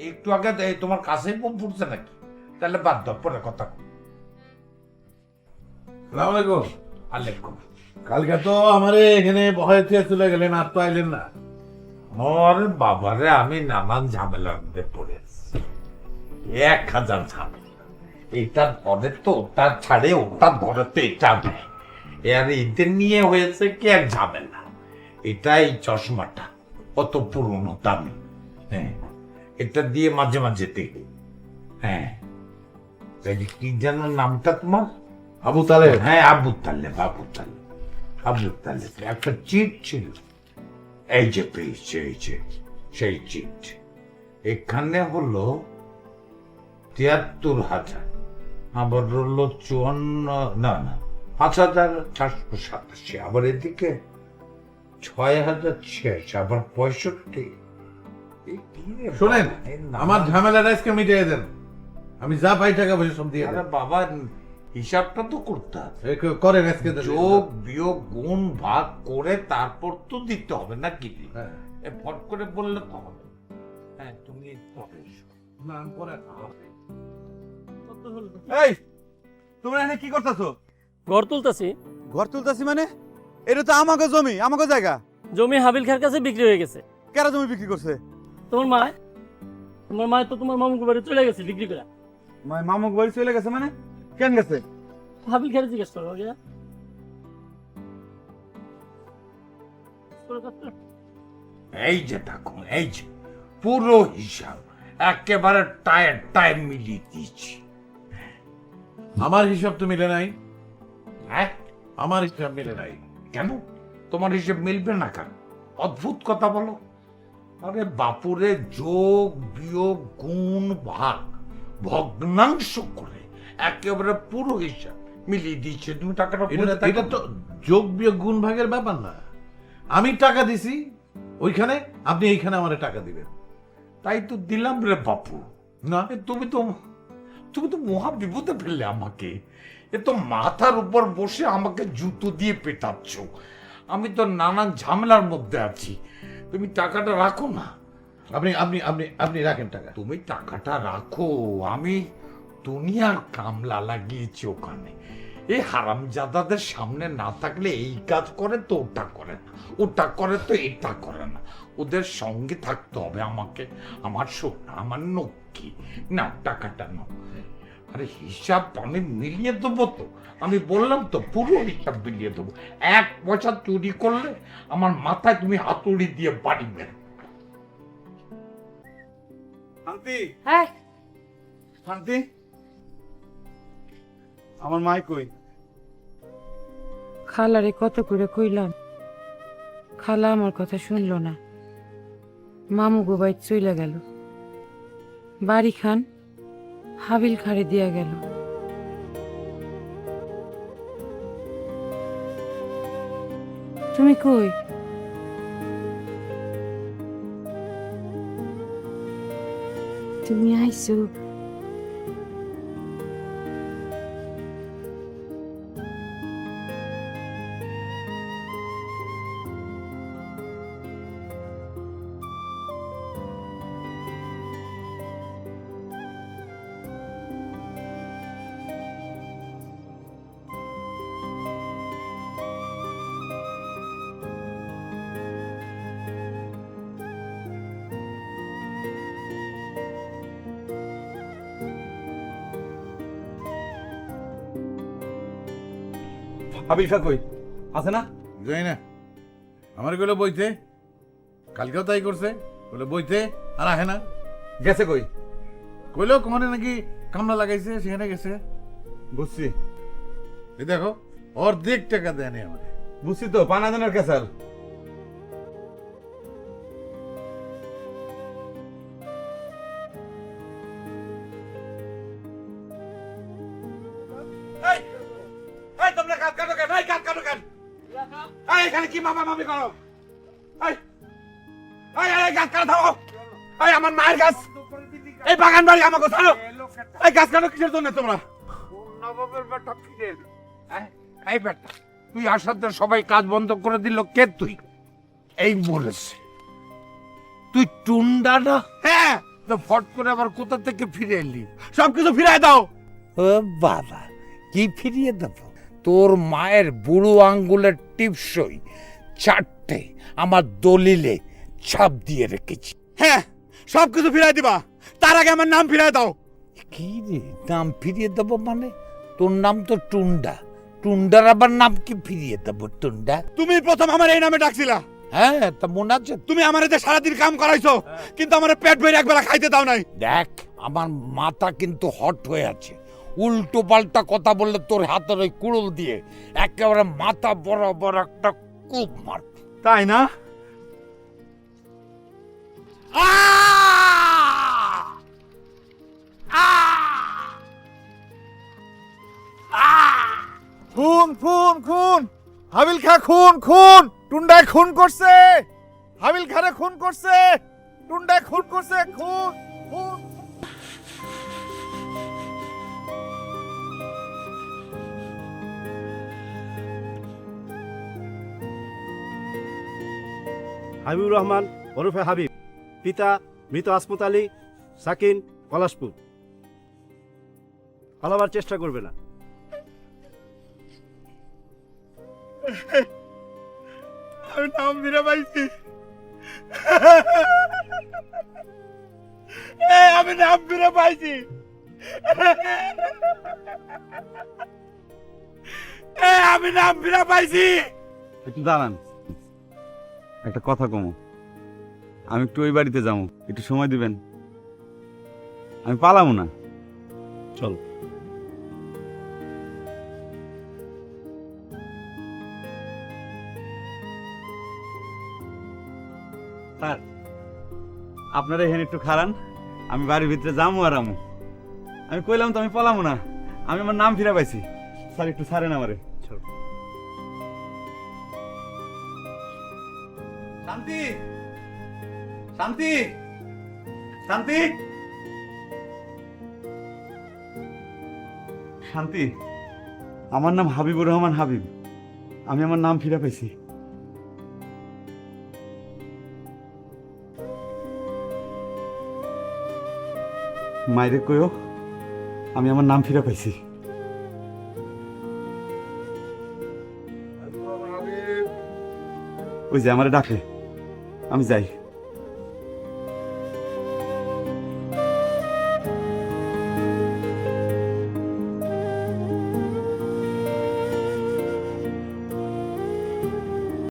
একটু আগে তোমার কাছেই বোম ফুটছে নাকি? তাহলে বাদ দাও পরে কথা সালাম আলাইকুম। আলাইকুম। কালকে তো আমারে এখানে ভয় থেকে চলে গেলেন আর তো আইলেন না। ওরে বাবারে আমি নানান ঝামেলার মধ্যে পড়েছি। এক হাজার ঝামেলা। এটার পরে তো ওটার ছাড়ে ওটার ধরে তো এটা আর এদের নিয়ে হয়েছে কি এক ঝামেলা? এটা এই চশমাটা কত পুরনো দামি। হ্যাঁ। এটা দিয়ে মাঝে মাঝে দেখি হ্যাঁ। যে কি যেন নামটা তোমার? আবু তালে হ্যাঁ আবু তাল্লে আবু তাল্লে আবু তাল্লে একটা চিট ছিল। এই যে পেয়েছে এই যে সেই চিট। এখানে হলো তিয়াত্তর হাজার। আবার হলো চুয়ান্ন না না পাঁচ হাজার চারশো সাতাশি। আবার এদিকে ছয় হাজার ছিয়াশি আবার পঁয়ষট্টি। শোনেন আমার ঝামেলাটা আজকে মিটিয়ে দেন। আমি যা পাই টাকা পয়সা সব দিয়ে আরে বাবা হিসাবটা তো করতে হবে। করেন আজকে যোগ বিয়োগ গুণ ভাগ করে তারপর তো দিতে হবে নাকি হ্যাঁ। এ ফট করে বললে তো হবে। হ্যাঁ তুমি না, পরে এই তোমরা এখানে কি করতেছো? ঘর তুলতেছি। ঘর তুলতেছি মানে? এটা তো আমাকে জমি আমাকে জায়গা। জমি হাবিল খার কাছে বিক্রি হয়ে গেছে। কেরা জমি বিক্রি করছে? তোমার মা? তোমার মা তো তোমার মামুকে বাড়ি চলে গেছে বিক্রি করে। মাই মামুক বাড়ি চলে গেছে মানে? কেন গেছে? জিজ্ঞেস করো ওকে? এই যে দেখো এই যে পুরো হিসাব একেবারে টায়ার টাইম মিলিয়ে দিয়েছি। আমার হিসাব তো মিলে নাই। হ্যাঁ? আমার হিসাব মিলে নাই। কেন? তোমার হিসেব মিলবে না কেন? অদ্ভুত কথা বলো। আরে বাপুরে যোগ বিয়োগ গুণ ভাগ ভগ্নাংশ করে একেবারে পুরো হিসাব। মিলিয়ে দিয়েছে তুমি টাকাটা এটা তো যোগ বিয়োগ গুণ ভাগের ব্যাপার না। আমি টাকা দিছি ওইখানে আপনি এইখানে আমার টাকা দিবেন। তাই তো দিলাম রে বাপু। না। তুমি তো তুমি তো মহা বিপদে ফেললে আমাকে। এ তো মাথার উপর বসে আমাকে জুতো দিয়ে পেটাচ্ছ। আমি তো নানান ঝামেলার মধ্যে আছি। তুমি টাকাটা রাখো না। আপনি আপনি আপনি আপনি রাখেন টাকা। তুমি টাকাটা রাখো আমি দুনিয়ার কামলা লাগিয়েছি ওখানে। এই হারামজাদাদের সামনে না থাকলে এই কাজ করে তো ওটা করে না। ওটা করে তো এটা করে না। ওদের সঙ্গে থাকতে হবে আমাকে। আমার সোনা আমার নক্কি। না টাকাটা নাও। আরে হিসাব আমি মিলিয়ে দেবো তো। আমি বললাম তো পুরো হিসাব মিলিয়ে দেবো। এক পয়সা চুরি করলে আমার মাথায় তুমি হাতুড়ি দিয়ে বাড়ি মেরে। শান্তি? হ্যাঁ। শান্তি? আমার মাই কই? খালারে কত করে কইলাম? খালা আমার কথা শুনলো না। মামু গোবাই চইলা গেল। বাড়ি খান। হাবিল খাড়ি দিয়া গেল। তুমি কই? তুমি আইছো। হাবিফা কই? আছে না? যাই না। আমারগুলো বইতে। কালকেও তাই করছে। বলে বইতে আর আহে না। গেছে কই? কইলো কোনে নাকি কামলা লাগাইছে সেখানে গেছে। বুঝছি। এই দেখো অর্ধেক টাকা দেয়নি আমাকে। বুঝছি তো পানাদানের কেসাল তোমরা কাজ কাটো কেন? এই কাজ কাটো কেন? এই এখানে কি মামা মামি করো? এই এই গাছ কাটো থামো। এই আমার মায়ের গাছ। এই বাগান বাড়ি আমাকে ছাড়ো। এই গাছ কাটো কিসের জন্য তোমরা? নবাবের এই, বেটা তুই আসাতে সবাই কাজ বন্ধ করে দিল। কে তুই? এই বলেছে। তুই টুন্ডা না? হ্যাঁ তো ফট করে আবার কোথা থেকে ফিরে এলি? সবকিছু ফিরাই দাও। ও বাবা কি ফিরিয়ে দেব? তোর মায়ের বুড়ো আঙ্গুলের টিপসই চারটে আমার দলিলে ছাপ দিয়ে রেখেছি। হ্যাঁ সবকিছু ফিরাই দিবা। তার আগে আমার নাম ফিরাই দাও। কি রে নাম ফিরিয়ে দেবো মানে? তোর নাম তো টুন্ডা। টুন্ডার আবার নাম কি ফিরিয়ে দেবো টুন্ডা? তুমি প্রথম আমার এই নামে ডাকছিলা। হ্যাঁ তা মনে আছে? তুমি আমার যে সারাদিন কাম করাইছো কিন্তু আমার পেট ভরে একবেলা খাইতে দাও নাই। দেখ আমার মাথা কিন্তু হট হয়ে আছে। উল্টো পাল্টা কথা বললে তোর হাতের ওই কুড়ুল দিয়ে একেবারে মাথা বরাবর একটা কূপ মার। তাই না? খুন খুন খুন! হাবিল খা খুন খুন! টুন্ডায় খুন করছে! হাবিল খারে খুন করছে! টুন্ডায় খুন করছে, খুন খুন! হাবিবুর রহমান ওরফে হাবিব। পিতা মৃত আসমত আলী সাকিন পলাশপুর। পালাবার চেষ্টা করবে না। আমি নাম ফিরে পাইছি। এ, আমি নাম ফিরে পাইছি। এ, আমি নাম ফিরে পাইছি। একটু দাঁড়ান। একটা কথা কমো। আমি একটু ওই বাড়িতে যাব একটু সময় দিবেন। আমি পালামো না। চল। স্যার আপনারা এখানে একটু খারান আমি বাড়ির ভিতরে যাব আর আমু। আমি কইলাম তো আমি পালামো না। আমি আমার নাম ফিরে পাইছি স্যার একটু ছাড়েন আমারে। চল। শান্তি। শান্তি। শান্তি। শান্তি আমার নাম হাবিবুর রহমান হাবিব। আমি আমার নাম ফিরে পাইছি মায়েরে কইও আমি আমার নাম ফিরে পাইছি। ওই যে আমারে ডাকে। আমি যাই।